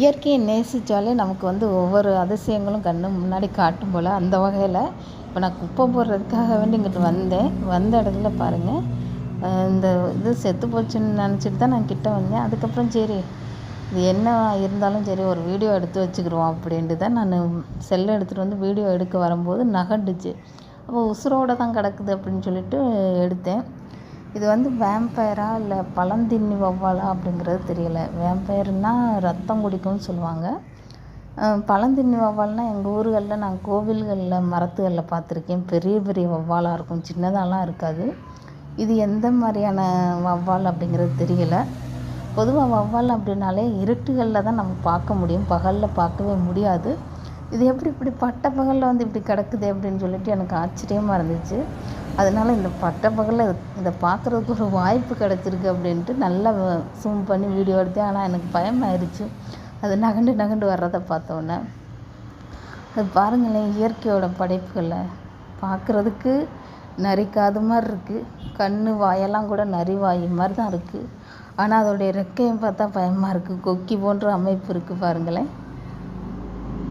இயற்கையை நேசித்தாலே நமக்கு வந்து ஒவ்வொரு அதிசயங்களும் கண்ணு முன்னாடி காட்டும் போல் அந்த வகையில். இப்போ நான் குப்பை போடுறதுக்காக வேண்டி இங்கிட்டு வந்தேன். வந்த இடத்துல பாருங்கள் இந்த இது செத்து போச்சுன்னு நினச்சிட்டு தான் நான் கிட்டே வந்தேன். அதுக்கப்புறம் சரி இது என்ன இருந்தாலும் சரி ஒரு வீடியோ எடுத்து வச்சுக்கிருவோம் அப்படின்ட்டு தான் நான் செல்லை எடுத்துகிட்டு வந்து வீடியோ எடுக்க வரும்போது நகண்டுச்சு. அப்போ உசுரோடு தான் கிடக்குது அப்படின்னு சொல்லிட்டு எடுத்தேன். இது வந்து வேம்பயரா இல்லை பழந்தின்னி வௌவாலா அப்படிங்கிறது தெரியலை. வேம்பயர்னால் ரத்தம் குடிக்கும்னு சொல்லுவாங்க. பழந்தின்னி வௌவால்னா எங்கள் ஊர்களில் நான் கோவில்களில் மரத்துகளில் பார்த்துருக்கேன். பெரிய பெரிய வௌவாலாக இருக்கும். சின்னதாலாம் இருக்காது. இது எந்த மாதிரியான வௌவால் அப்படிங்கிறது தெரியலை. பொதுவாக வௌவால் அப்படின்னாலே இருட்டுகளில் தான் நம்ம பார்க்க முடியும். பகலில் பார்க்கவே முடியாது. இது எப்படி இப்படி பட்ட பகலில் வந்து இப்படி கிடக்குது அப்படின்னு சொல்லிட்டு எனக்கு ஆச்சரியமாக இருந்துச்சு. அதனால் இந்த பட்ட பகலில் இதை பார்க்குறதுக்கு ஒரு வாய்ப்பு கிடச்சிருக்கு அப்படின்ட்டு நல்லா ஜூம் பண்ணி வீடியோ எடுத்தேன். ஆனால் எனக்கு பயமாயிருச்சு. அது நகண்டு நகண்டு வர்றதை பார்த்தோன்னே. அது பாருங்களேன் இயற்கையோட படைப்புகளை பார்க்குறதுக்கு நரிக்காத மாதிரி இருக்குது கண் வாயெல்லாம் கூட நரி வாய் மாதிரி தான் இருக்குது ஆனால் அதோடைய ரெக்கையும் பார்த்தா பயமாக இருக்குது கொக்கி போன்ற அமைப்பு இருக்குது பாருங்களேன்.